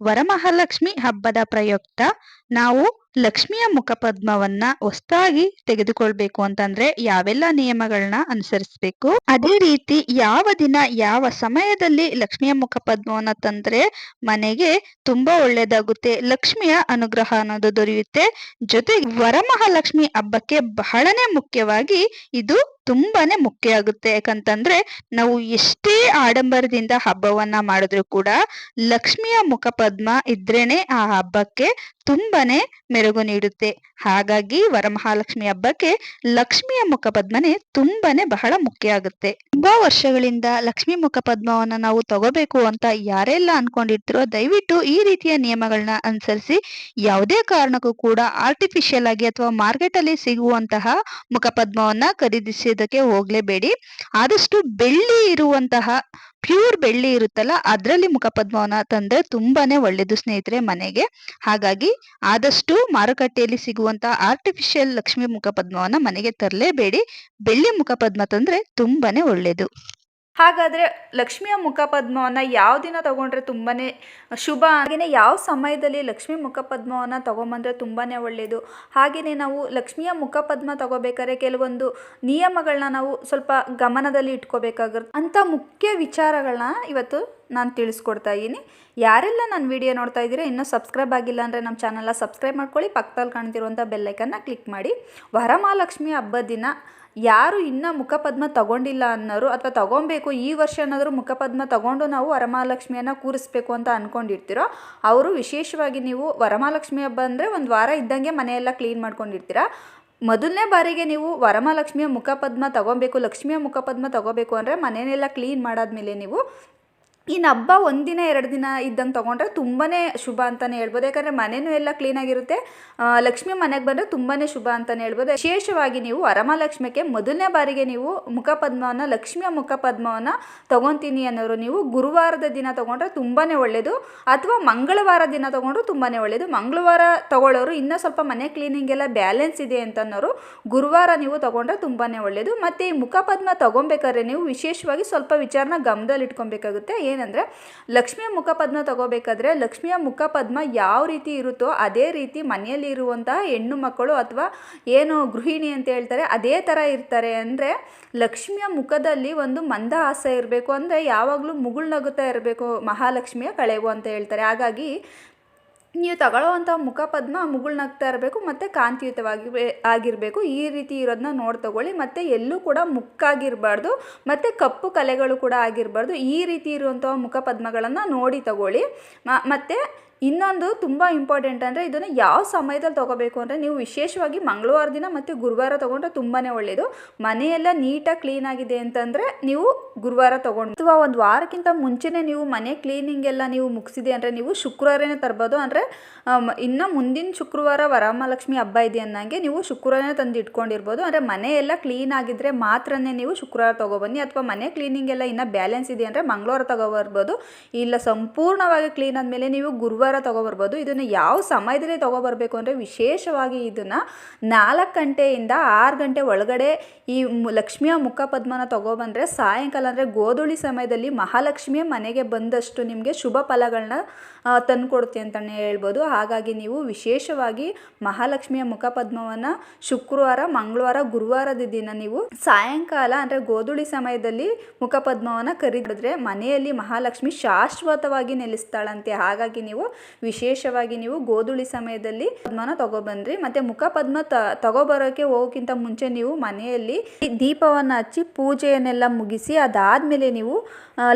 ವರಮಹಾಲಕ್ಷ್ಮಿ ಹಬ್ಬದ ಪ್ರಯುಕ್ತ ನಾವು ಲಕ್ಷ್ಮಿಯ ಮುಖಪದ್ಮವನ್ನ ಹೊಸ್ತಾಗಿ ತೆಗೆದುಕೊಳ್ಬೇಕು ಅಂತಂದ್ರೆ ಯಾವೆಲ್ಲ ನಿಯಮಗಳನ್ನ ಅನುಸರಿಸಬೇಕು? ಅದೇ ರೀತಿ ಯಾವ ದಿನ ಯಾವ ಸಮಯದಲ್ಲಿ ಲಕ್ಷ್ಮಿಯ ಮುಖಪದ್ಮವನ್ನ ತಂದ್ರೆ ಮನೆಗೆ ತುಂಬಾ ಒಳ್ಳೇದಾಗುತ್ತೆ, ಲಕ್ಷ್ಮಿಯ ಅನುಗ್ರಹ ಅನ್ನೋದು ದೊರೆಯುತ್ತೆ. ಜೊತೆಗೆ ವರಮಹಾಲಕ್ಷ್ಮಿ ಹಬ್ಬಕ್ಕೆ ಬಹಳನೇ ಮುಖ್ಯವಾಗಿ ಇದು ತುಂಬಾನೇ ಮುಖ್ಯ ಆಗುತ್ತೆ. ಯಾಕಂತಂದ್ರೆ ನಾವು ಎಷ್ಟೇ ಆಡಂಬರದಿಂದ ಹಬ್ಬವನ್ನ ಮಾಡಿದ್ರು ಕೂಡ ಲಕ್ಷ್ಮಿಯ ಮುಖಪದ್ಮ ಇದ್ರೇನೆ ಆ ಹಬ್ಬಕ್ಕೆ ತುಂಬಾನೇ ಮೆರುಗು ನೀಡುತ್ತೆ. ಹಾಗಾಗಿ ವರಮಹಾಲಕ್ಷ್ಮಿ ಹಬ್ಬಕ್ಕೆ ಲಕ್ಷ್ಮಿಯ ಮುಖಪದ್ಮನೆ ತುಂಬಾನೇ ಬಹಳ ಮುಖ್ಯ ಆಗುತ್ತೆ. ತುಂಬಾ ವರ್ಷಗಳಿಂದ ಲಕ್ಷ್ಮಿ ಮುಖಪದ್ಮವನ್ನ ನಾವು ತಗೋಬೇಕು ಅಂತ ಯಾರೆಲ್ಲ ಅನ್ಕೊಂಡಿರ್ತಿರೋ ದಯವಿಟ್ಟು ಈ ರೀತಿಯ ನಿಯಮಗಳನ್ನ ಅನುಸರಿಸಿ ಯಾವುದೇ ಕಾರಣಕ್ಕೂ ಕೂಡ ಆರ್ಟಿಫಿಷಿಯಲ್ ಆಗಿ ಅಥವಾ ಮಾರ್ಕೆಟ್ ಅಲ್ಲಿ ಸಿಗುವಂತಹ ಮುಖಪದ್ಮವನ್ನ ಖರೀದಿಸೋದಕ್ಕೆ ಹೋಗ್ಲೇಬೇಡಿ. ಆದಷ್ಟು ಬೆಳ್ಳಿ ಇರುವಂತಹ ಪ್ಯೂರ್ ಬೆಳ್ಳಿ ಇರುತ್ತಲ್ಲ ಅದರಲ್ಲಿ ಮುಖಪದ್ಮವನ್ನ ತಂದ್ರೆ ತುಂಬಾನೇ ಒಳ್ಳೇದು ಸ್ನೇಹಿತರೆ ಮನೆಗೆ. ಹಾಗಾಗಿ ಆದಷ್ಟು ಮಾರುಕಟ್ಟೆಯಲ್ಲಿ ಸಿಗುವಂತಹ ಆರ್ಟಿಫಿಷಿಯಲ್ ಲಕ್ಷ್ಮಿ ಮುಖಪದ್ಮವನ್ನ ಮನೆಗೆ ತರಲೇಬೇಡಿ. ಬೆಳ್ಳಿ ಮುಖಪದ್ಮ ತಂದ್ರೆ ತುಂಬಾನೇ ಒಳ್ಳೇದು. ಹಾಗಾದರೆ ಲಕ್ಷ್ಮಿಯ ಮುಖಪದ್ಮವನ್ನು ಯಾವ ದಿನ ತಗೊಂಡ್ರೆ ತುಂಬಾ ಶುಭ? ಹಾಗೆಯೇ ಯಾವ ಸಮಯದಲ್ಲಿ ಲಕ್ಷ್ಮಿ ಮುಖಪದ್ಮವನ್ನು ತಗೊಂಬಂದರೆ ತುಂಬಾ ಒಳ್ಳೆಯದು ಹಾಗೆಯೇ ನಾವು ಲಕ್ಷ್ಮಿಯ ಮುಖಪದ್ಮ ತಗೋಬೇಕಾದ್ರೆ ಕೆಲವೊಂದು ನಿಯಮಗಳನ್ನ ನಾವು ಸ್ವಲ್ಪ ಗಮನದಲ್ಲಿ ಇಟ್ಕೋಬೇಕಾಗುತ್ತೆ ಅಂಥ ಮುಖ್ಯ ವಿಚಾರಗಳನ್ನ ಇವತ್ತು ನಾನು ತಿಳಿಸ್ಕೊಡ್ತಾ ಇದ್ದೀನಿ. ಯಾರೆಲ್ಲ ನನ್ನ ವಿಡಿಯೋ ನೋಡ್ತಾ ಇದ್ದೀರಾ ಇನ್ನೂ ಸಬ್ಸ್ಕ್ರೈಬ್ ಆಗಿಲ್ಲ ಅಂದರೆ ನಮ್ಮ ಚಾನಲ್ನ ಸಬ್ಸ್ಕ್ರೈಬ್ ಮಾಡ್ಕೊಳ್ಳಿ. ಪಕ್ಕದಲ್ಲಿ ಕಾಣ್ತಿರುವಂಥ ಬೆಲ್ಲೈಕನ್ನ ಕ್ಲಿಕ್ ಮಾಡಿ. ವರಮಹಾಲಕ್ಷ್ಮಿ ಹಬ್ಬದ ದಿನ ಯಾರು ಇನ್ನೂ ಮುಖಪದ್ಮ ತಗೊಂಡಿಲ್ಲ ಅನ್ನೋರು ಅಥವಾ ತಗೊಬೇಕು ಈ ವರ್ಷ ಏನಾದರೂ ಮುಖಪದ್ಮ ತಗೊಂಡು ನಾವು ವರಮಹಾಲಕ್ಷ್ಮಿಯನ್ನು ಕೂರಿಸ್ಬೇಕು ಅಂತ ಅಂದ್ಕೊಂಡಿರ್ತೀರೋ ಅವರು ವಿಶೇಷವಾಗಿ ನೀವು ವರಮಹಾಲಕ್ಷ್ಮಿ ಹಬ್ಬ ಅಂದರೆ ಒಂದು ವಾರ ಇದ್ದಂಗೆ ಮನೆಯೆಲ್ಲ ಕ್ಲೀನ್ ಮಾಡ್ಕೊಂಡಿರ್ತೀರಾ? ಮೊದಲನೇ ಬಾರಿಗೆ ನೀವು ವರಮಹಾಲಕ್ಷ್ಮಿಯ ಮುಖಪದ್ಮ ತಗೊಬೇಕು, ಲಕ್ಷ್ಮಿಯ ಮುಖಪದ್ಮ ತಗೋಬೇಕು ಅಂದರೆ ಮನೆಯೆಲ್ಲ ಕ್ಲೀನ್ ಮಾಡಾದ್ಮೇಲೆ ನೀವು ಇನ್ನು ಹಬ್ಬ ಒಂದಿನ, ಎರಡು ದಿನ ಇದ್ದಂಗೆ ತೊಗೊಂಡ್ರೆ ತುಂಬಾ ಶುಭ ಅಂತಲೇ ಹೇಳ್ಬೋದು. ಯಾಕಂದರೆ ಮನೆಯೂ ಎಲ್ಲ ಕ್ಲೀನಾಗಿರುತ್ತೆ ಲಕ್ಷ್ಮಿ ಮನೆಗೆ ಬಂದರೆ ತುಂಬಾ ಶುಭ ಅಂತಲೇ ಹೇಳ್ಬೋದು. ವಿಶೇಷವಾಗಿ ನೀವು ವರಮಹಾಲಕ್ಷ್ಮಿಗೆ ಮೊದಲನೇ ಬಾರಿಗೆ ನೀವು ಮುಖಪದ್ಮವನ್ನು, ಲಕ್ಷ್ಮಿಯ ಮುಖಪದ್ಮವನ್ನು ತೊಗೊತೀನಿ ಅನ್ನೋರು ನೀವು ಗುರುವಾರದ ದಿನ ತೊಗೊಂಡ್ರೆ ತುಂಬಾ ಒಳ್ಳೆಯದು ಅಥವಾ ಮಂಗಳವಾರ ದಿನ ತೊಗೊಂಡ್ರು ತುಂಬಾ ಒಳ್ಳೆಯದು ಮಂಗಳವಾರ ತೊಗೊಳ್ಳೋರು ಇನ್ನೂ ಸ್ವಲ್ಪ ಮನೆ ಕ್ಲೀನಿಂಗ್ ಎಲ್ಲ ಬ್ಯಾಲೆನ್ಸ್ ಇದೆ ಅಂತನ್ನೋರು ಗುರುವಾರ ನೀವು ತೊಗೊಂಡ್ರೆ ತುಂಬಾ ಒಳ್ಳೆಯದು ಮತ್ತು ಈ ಮುಖಪದ್ಮ ತೊಗೊಬೇಕಾದ್ರೆ ನೀವು ವಿಶೇಷವಾಗಿ ಸ್ವಲ್ಪ ವಿಚಾರನ ಗಮನದಲ್ಲಿ ಇಟ್ಕೊಬೇಕಾಗುತ್ತೆ ಏನಂದರೆ, ಲಕ್ಷ್ಮಿಯ ಮುಖಪದ್ಮ ತಗೋಬೇಕಾದ್ರೆ ಲಕ್ಷ್ಮಿಯ ಮುಖಪದ್ಮ ಯಾವ ರೀತಿ ಇರುತ್ತೋ ಅದೇ ರೀತಿ ಮನೆಯಲ್ಲಿ ಇರುವಂತಹ ಹೆಣ್ಣು ಮಕ್ಕಳು ಅಥವಾ ಏನು ಗೃಹಿಣಿ ಅಂತ ಹೇಳ್ತಾರೆ, ಅದೇ ಥರ ಇರ್ತಾರೆ. ಅಂದರೆ ಲಕ್ಷ್ಮಿಯ ಮುಖದಲ್ಲಿ ಒಂದು ಮಂದ ಆಸೆ ಇರಬೇಕು. ಅಂದರೆ ಯಾವಾಗಲೂ ಮುಗುಳ್ನಗುತ್ತಾ ಇರಬೇಕು ಮಹಾಲಕ್ಷ್ಮಿಯ ಕಳೆವು ಅಂತ ಹೇಳ್ತಾರೆ. ಹಾಗಾಗಿ ನೀವು ತಗೊಳ್ಳೋವಂಥ ಮುಖಪದ್ಮ ಮುಗುಳ್ನಗ್ತಾ ಇರಬೇಕು, ಮತ್ತು ಕಾಂತಿಯುತವಾಗಿ ಆಗಿರಬೇಕು. ಈ ರೀತಿ ಇರೋದನ್ನ ನೋಡಿ ತಗೊಳ್ಳಿ. ಮತ್ತು ಎಲ್ಲೂ ಕೂಡ ಮುಕ್ಕಾಗಿರಬಾರ್ದು, ಮತ್ತು ಕಪ್ಪು ಕಲೆಗಳು ಕೂಡ ಆಗಿರಬಾರ್ದು. ಈ ರೀತಿ ಇರುವಂಥ ಮುಖಪದ್ಮಗಳನ್ನು ನೋಡಿ ತಗೊಳ್ಳಿ. ಮತ್ತು ಇನ್ನೊಂದು ತುಂಬ ಇಂಪಾರ್ಟೆಂಟ್ ಅಂದರೆ ಇದನ್ನು ಯಾವ ಸಮಯದಲ್ಲಿ ತೊಗೋಬೇಕು ಅಂದರೆ ನೀವು ವಿಶೇಷವಾಗಿ ಮಂಗಳವಾರ ದಿನ ಮತ್ತು ಗುರುವಾರ ತೊಗೊಂಡ್ರೆ ತುಂಬಾ ಒಳ್ಳೆಯದು ಮನೆಯೆಲ್ಲ ನೀಟಾಗಿ ಕ್ಲೀನ್ ಆಗಿದೆ ಅಂತಂದರೆ ನೀವು ಗುರುವಾರ ತೊಗೊಂಡು ಅಥವಾ ಒಂದು ವಾರಕ್ಕಿಂತ ಮುಂಚೆನೇ ನೀವು ಮನೆ ಕ್ಲೀನಿಂಗ್ ಎಲ್ಲ ನೀವು ಮುಗಿಸಿದೆ ಅಂದರೆ ನೀವು ಶುಕ್ರವಾರನೇ ತರ್ಬೋದು ಅಂದರೆ ಇನ್ನು ಮುಂದಿನ ಶುಕ್ರವಾರ ವರಮಹಾಲಕ್ಷ್ಮಿ ಹಬ್ಬ ಇದೆ ಅನ್ನಂಗೆ ನೀವು ಶುಕ್ರವಾರನೇ ತಂದು ಇಟ್ಕೊಂಡಿರ್ಬೋದು. ಅಂದರೆ ಮನೆ ಎಲ್ಲ ಕ್ಲೀನ್ ಆಗಿದ್ದರೆ ಮಾತ್ರನೇ ನೀವು ಶುಕ್ರವಾರ ತೊಗೊಬನ್ನಿ ಅಥವಾ ಮನೆ ಕ್ಲೀನಿಂಗ್ ಎಲ್ಲ ಇನ್ನೂ ಬ್ಯಾಲೆನ್ಸ್ ಇದೆ ಅಂದರೆ ಮಂಗಳವಾರ ತೊಗೊಬರ್ಬೋದು. ಇಲ್ಲ, ಸಂಪೂರ್ಣವಾಗಿ ಕ್ಲೀನ್ ಆದಮೇಲೆ ನೀವು ಗುರುವಾರ ತೊಗೊಬರ್ಬೋದು. ಇದನ್ನು ಯಾವ ಸಮಯದಲ್ಲಿ ತೊಗೊಬರ್ಬೇಕು ಅಂದರೆ ವಿಶೇಷವಾಗಿ ಇದನ್ನು ನಾಲ್ಕು ಗಂಟೆಯಿಂದ ಆರು ಗಂಟೆ ಒಳಗಡೆ ಈ ಲಕ್ಷ್ಮಿಯ ಮುಖ ಪದ್ಮನ ತೊಗೊಬಂದರೆ ಸಾಯಂಕಾಲ ಅಂದರೆ ಗೋಧೂಳಿ ಸಮಯದಲ್ಲಿ ಮಹಾಲಕ್ಷ್ಮಿಯ ಮನೆಗೆ ಬಂದಷ್ಟು ನಿಮಗೆ ಶುಭ ಫಲಗಳನ್ನ ತಂದುಕೊಡುತ್ತೆ ಅಂತಲೇ ಹೇಳ್ಬೋದು. ಹಾಗಾಗಿ ನೀವು ವಿಶೇಷವಾಗಿ ಮಹಾಲಕ್ಷ್ಮಿಯ ಮುಖ ಪದ್ಮವನ್ನು ಶುಕ್ರವಾರ, ಮಂಗಳವಾರ, ಗುರುವಾರದ ದಿನ ನೀವು ಸಾಯಂಕಾಲ ಅಂದರೆ ಗೋಧೂಳಿ ಸಮಯದಲ್ಲಿ ಮುಖಪದ್ಮವನ್ನು ಕರಿದ್ರೆ ಮನೆಯಲ್ಲಿ ಮಹಾಲಕ್ಷ್ಮಿ ಶಾಶ್ವತವಾಗಿ ನೆಲೆಸ್ತಾಳಂತೆ. ಹಾಗಾಗಿ ನೀವು ವಿಶೇಷವಾಗಿ ನೀವು ಗೋಧುಳಿ ಸಮಯದಲ್ಲಿ ಪದ್ಮನ ತಗೊಬಂದ್ರಿ. ಮತ್ತೆ ಮುಖ ಪದ್ಮ ತಗೋಬರೋಕೆ ಹೋಗೋಕ್ಕಿಂತ ಮುಂಚೆ ನೀವು ಮನೆಯಲ್ಲಿ ದೀಪವನ್ನು ಹಚ್ಚಿ ಪೂಜೆಯನ್ನೆಲ್ಲ ಮುಗಿಸಿ ಅದಾದಮೇಲೆ ನೀವು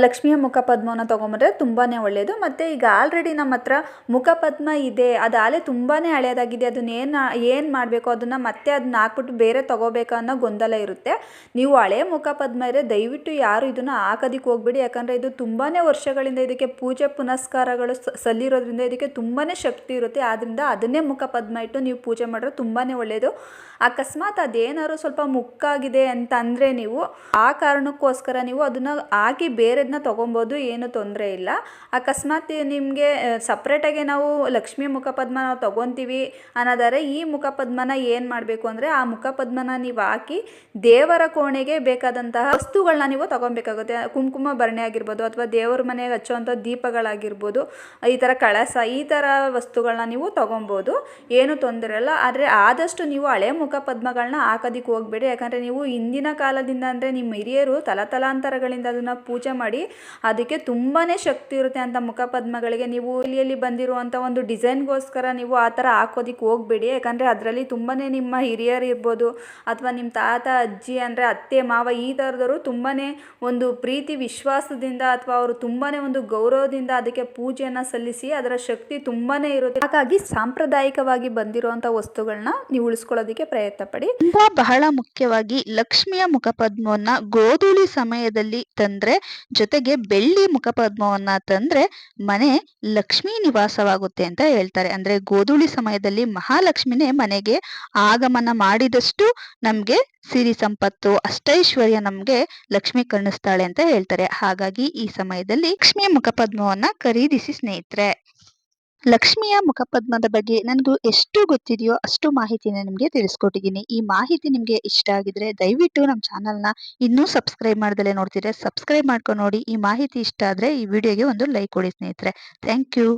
ಲಕ್ಷ್ಮಿಯ ಮುಖಪದ್ಮವನ್ನು ತೊಗೊಂಬಂದ್ರೆ ತುಂಬಾ ಒಳ್ಳೆಯದು ಮತ್ತು ಈಗ ಆಲ್ರೆಡಿ ನಮ್ಮ ಹತ್ರ ಮುಖಪದ್ಮ ಇದೆ. ಅದು ಆಲೆ ತುಂಬಾ ಹಳೆಯದಾಗಿದೆ ಅದನ್ನ ಏನು ಏನು ಮಾಡಬೇಕು? ಅದನ್ನು ಮತ್ತೆ ಅದನ್ನ ಹಾಕ್ಬಿಟ್ಟು ಬೇರೆ ತೊಗೋಬೇಕು ಅನ್ನೋ ಗೊಂದಲ ಇರುತ್ತೆ. ನೀವು ಹಳೆ ಮುಖಪದ್ಮ ಇದ್ರೆ ದಯವಿಟ್ಟು ಯಾರು ಇದನ್ನು ಹಾಕೋದಕ್ಕೆ ಹೋಗ್ಬೇಡಿ. ಯಾಕಂದರೆ ಇದು ತುಂಬಾ ವರ್ಷಗಳಿಂದ ಇದಕ್ಕೆ ಪೂಜೆ ಪುನಸ್ಕಾರಗಳು ಸಲ್ಲಿರೋದ್ರಿಂದ ಹಾಕೋದ್ರಿಂದ ಇದಕ್ಕೆ ತುಂಬಾ ಶಕ್ತಿ ಇರುತ್ತೆ. ಆದ್ದರಿಂದ ಅದನ್ನೇ ಮುಖಪದ್ಮ ಇಟ್ಟು ನೀವು ಪೂಜೆ ಮಾಡಿದ್ರೆ ತುಂಬಾ ಒಳ್ಳೆಯದು ಅಕಸ್ಮಾತ್ ಅದೇನಾದ್ರು ಸ್ವಲ್ಪ ಮುಕ್ಕಾಗಿದೆ ಅಂತ ನೀವು ಆ ಕಾರಣಕ್ಕೋಸ್ಕರ ನೀವು ಅದನ್ನು ಹಾಕಿ ಬೇರೆದನ್ನ ತೊಗೊಬೋದು, ಏನು ತೊಂದರೆ ಇಲ್ಲ. ಅಕಸ್ಮಾತ್ ನಿಮಗೆ ಸಪ್ರೇಟಾಗಿ ನಾವು ಲಕ್ಷ್ಮೀ ಮುಖಪದ್ಮ ನಾವು ತೊಗೊತೀವಿ ಅನ್ನೋದಾದ್ರೆ ಈ ಮುಖಪದ್ಮನ ಏನು ಮಾಡಬೇಕು ಅಂದರೆ ಆ ಮುಖಪದ್ಮನ ನೀವು ಹಾಕಿ ದೇವರ ಕೋಣೆಗೆ ಬೇಕಾದಂತಹ ವಸ್ತುಗಳನ್ನ ನೀವು ತೊಗೊಬೇಕಾಗುತ್ತೆ. ಕುಂಕುಮ ಭರಣೆ ಆಗಿರ್ಬೋದು ಅಥವಾ ದೇವರ ಮನೆಗೆ ಹಚ್ಚುವಂಥ ದೀಪಗಳಾಗಿರ್ಬೋದು, ಈ ಥರ ಕಳಸ ಈ ಥರ ವಸ್ತುಗಳನ್ನ ನೀವು ತೊಗೊಬೋದು. ಏನು ತೊಂದರೆ ಇಲ್ಲ. ಆದರೆ ಆದಷ್ಟು ನೀವು ಹಳೆ ಮುಖಪದ್ಮಗಳನ್ನ ಹಾಕೋದಕ್ಕೆ ಹೋಗಬೇಡಿ. ಯಾಕಂದರೆ ನೀವು ಹಿಂದಿನ ಕಾಲದಿಂದ ಅಂದರೆ ನಿಮ್ಮ ಹಿರಿಯರು ತಲತಲಾಂತರಗಳಿಂದ ಅದನ್ನು ಪೂಜೆ ಮಾಡಿ ಅದಕ್ಕೆ ತುಂಬಾ ಶಕ್ತಿ ಇರುತ್ತೆ ಅಂತ ಮುಖಪದ್ಮಗಳಿಗೆ ನೀವು ಇಲ್ಲಿಯಲ್ಲಿ ಬಂದಿರುವಂಥ ಒಂದು ಡಿಸೈನ್ಗೋಸ್ಕರ ನೀವು ಆ ಥರ ಹಾಕೋದಿಕ್ಕೆ ಹೋಗಬೇಡಿ. ಯಾಕಂದರೆ ಅದರಲ್ಲಿ ತುಂಬಾ ನಿಮ್ಮ ಹಿರಿಯರು ಇರ್ಬೋದು ಅಥವಾ ನಿಮ್ಮ ತಾತ, ಅಜ್ಜಿ ಅಂದರೆ ಅತ್ತೆ, ಮಾವ ಈ ಥರದವರು ತುಂಬಾ ಒಂದು ಪ್ರೀತಿ, ವಿಶ್ವಾಸದಿಂದ ಅಥವಾ ಅವರು ತುಂಬಾ ಒಂದು ಗೌರವದಿಂದ ಅದಕ್ಕೆ ಪೂಜೆಯನ್ನು ಸಲ್ಲಿಸಿ ಅದರ ಶಕ್ತಿ ತುಂಬಾ ಇರುತ್ತೆ. ಹಾಗಾಗಿ ಸಾಂಪ್ರದಾಯಿಕವಾಗಿ ಬಂದಿರುವಂಥ ವಸ್ತುಗಳನ್ನ ನೀವು ಉಳಿಸ್ಕೊಳ್ಳೋದಕ್ಕೆ ಪ್ರಯತ್ನ ಪಡಿ. ತುಂಬಾ ಬಹಳ ಮುಖ್ಯವಾಗಿ ಲಕ್ಷ್ಮಿಯ ಮುಖಪದ್ಮವನ್ನ ಗೋಧೂಳಿ ಸಮಯದಲ್ಲಿ ತಂದ್ರೆ, ಜೊತೆಗೆ ಬೆಳ್ಳಿ ಮುಖಪದ್ಮವನ್ನ ತಂದ್ರೆ ಮನೆ ಲಕ್ಷ್ಮಿ ನಿವಾಸವಾಗುತ್ತೆ ಅಂತ ಹೇಳ್ತಾರೆ. ಅಂದ್ರೆ ಗೋಧೂಳಿ ಸಮಯದಲ್ಲಿ ಮಹಾಲಕ್ಷ್ಮಿನೇ ಮನೆಗೆ ಆಗಮನ ಮಾಡಿದಷ್ಟು ನಮ್ಗೆ ಸಿರಿ ಸಂಪತ್ತು, ಅಷ್ಟೈಶ್ವರ್ಯ ನಮ್ಗೆ ಲಕ್ಷ್ಮಿ ಕರುಣಿಸ್ತಾಳೆ ಅಂತ ಹೇಳ್ತಾರೆ. ಹಾಗಾಗಿ ಈ ಸಮಯದಲ್ಲಿ ಲಕ್ಷ್ಮಿಯ ಮುಖಪದ್ಮವನ್ನ ಖರೀದಿಸಿ ಸ್ನೇಹಿತರೆ. ಲಕ್ಷ್ಮಿಯ ಮುಖಪದ್ಮದ ಬಗ್ಗೆ ನನಗೂ ಎಷ್ಟು ಗೊತ್ತಿದೆಯೋ ಅಷ್ಟು ಮಾಹಿತಿನ ನಿಮಗೆ ತಿಳಿಸ್ಕೊಟ್ಟಿದ್ದೀನಿ. ಈ ಮಾಹಿತಿ ನಿಮಗೆ ಇಷ್ಟ ಆಗಿದ್ರೆ ದಯವಿಟ್ಟು ನಮ್ಮ ಚಾನಲ್ನ ಇನ್ನೂ ಸಬ್ಸ್ಕ್ರೈಬ್ ಮಾಡ್ದಲೇ ನೋಡ್ತಿದ್ರೆ ಸಬ್ಸ್ಕ್ರೈಬ್ ಮಾಡ್ಕೊಂಡು ನೋಡಿ. ಈ ಮಾಹಿತಿ ಇಷ್ಟ ಆದ್ರೆ ಈ ವಿಡಿಯೋಗೆ ಒಂದು ಲೈಕ್ ಕೊಡಿ ಸ್ನೇಹಿತರೆ. Thank you.